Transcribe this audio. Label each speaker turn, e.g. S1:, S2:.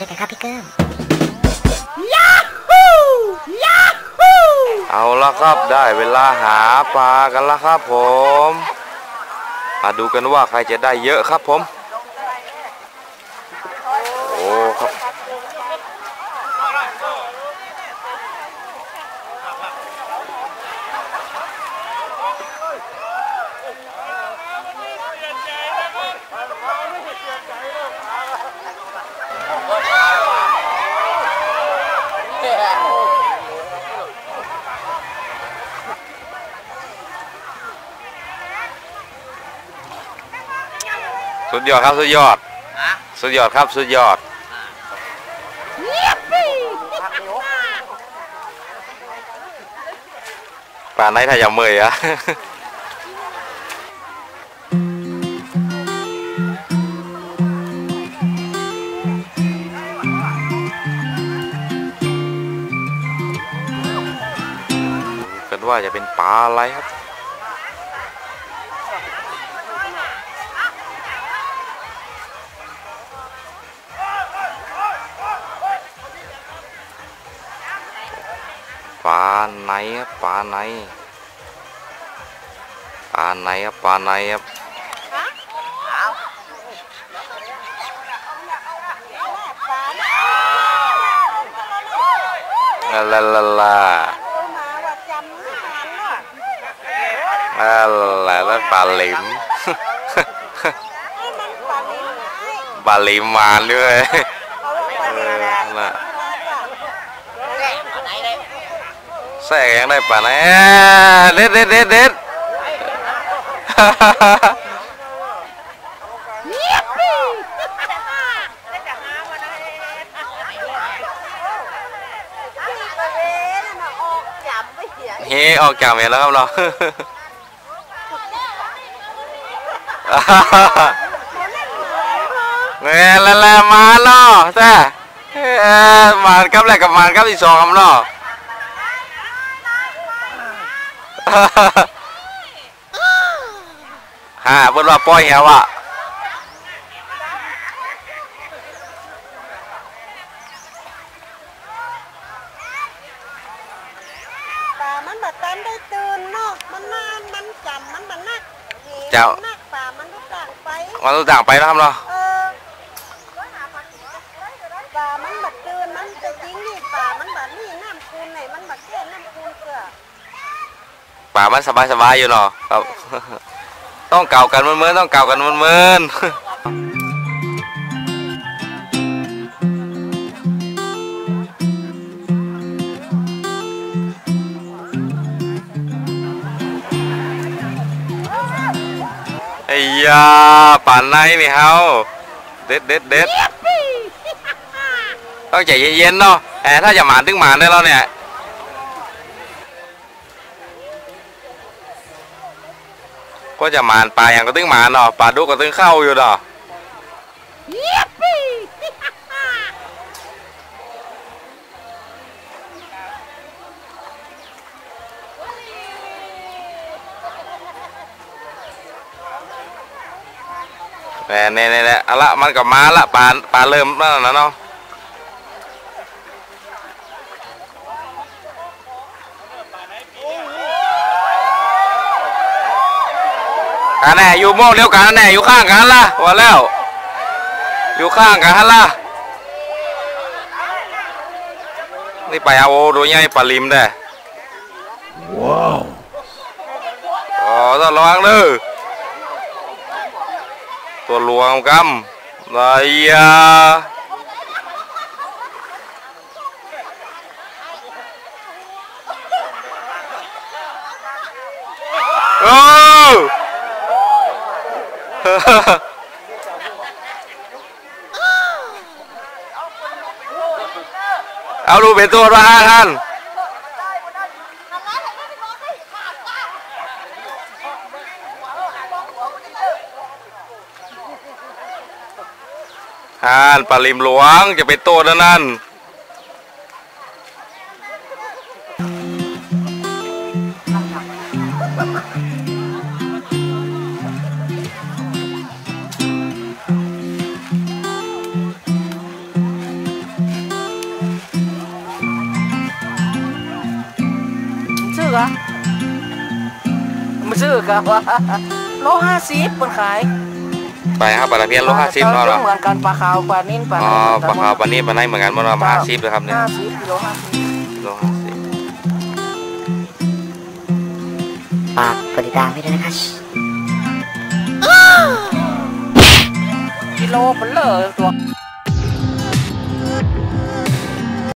S1: ด้วยกันครับพี่เกิ้ม
S2: เอาละครับได้เวลาหาปลากันแล้วครับผม มาดูกันว่าใครจะได้เยอะครับผม สุดยอดครับสุดยอดสุดยอดครับสุดยอด ป่านไหนถ้าอย่าเมยอะ กันว่าจะเป็นปลาอะไรครับ ปลาไหนครับปลาไหนปลาไหนค รับปลาไหนครับลาลาลาลาอะไรแล้วปลาหลิมปลาหลิมมาด้วยเออน่ะแทรกยังได้ปลาไหนเอ้ยเด็ดเด็ดเด็ดเด็ดเฮ้ออกจากเมนแล้วครับเราเงี้ยละละมาเนาะแต่เอ้ยมากับอะไรกับมากับที่สองครับเนาะ ฮ่าเพิ่นว่าปล่อยแหวอะ
S3: ปลามันแบบตันได้ตื่นเนาะมันนานมันจำมันมันนัก
S2: เจ้า
S3: นักปลามันก็ต่างไป
S2: มาตัวต่างไปนะครับเนาะ
S3: เออปลามันแบบตื่นมันจะจริงนี่ปลามันแบบนี่น้ำคูนไหนมันแบบแค่น้ำคูนเกลือ
S2: ป่ามันสบายสบายๆอยู่เนาะครับ ต้องเก่ากันเมื่อๆต้องเก่ากันเมื่อๆไอ้ยาป่านไหนนี่เฮาเด็ดเด็ดเด็ดต้องใจเย็นๆเนาะแอบถ้าจะหมานถึงหมานได้แล้วเนี่ย ก็จะหมานปลาอย่างก็ตึงหมานเนาะปลาดุกก็ตึงเข้าอยู่เนาะแหมเนี่ยเนี่ยเนี่ยเอาละมันก็มาละปลาปลาเริ่มแล้วนะเนาะ กันแน่อยู่โม่งเดียวกันแน่อยู่ข้างกันละว่าแล้ว อยู่ข้างกันละนี่ไปเอาดูใหญ่ปลาลิมได้ว้าวอ๋อต้องระวังเด้อตัวหลวงกำไรยาโอ้ เอาดูเป็นตัวละห้าท่านห่านปาลิมหลวงจะเป็นตัวนั่นนั่น
S1: กะมาซื้อกะว่าโลห้าสิบเปินขาย
S2: ไปครับปลาตะเพียนโลห้าสิบเนาะ
S1: ก็
S2: เนาะ
S1: เหมือนกันปลาขาวปลานิ่นปลา
S2: อ๋อปลาขาวปลานี้ปลาไหนเหมือนกันมันมาห้าสิบเลยครับเนี่ย
S1: ห้าสิบกิโลห้าสิบ
S2: โลห้าสิบ
S4: ฝากกดติดตามให้ด้วยนะคะ
S1: กิโลเป็นเลยตัว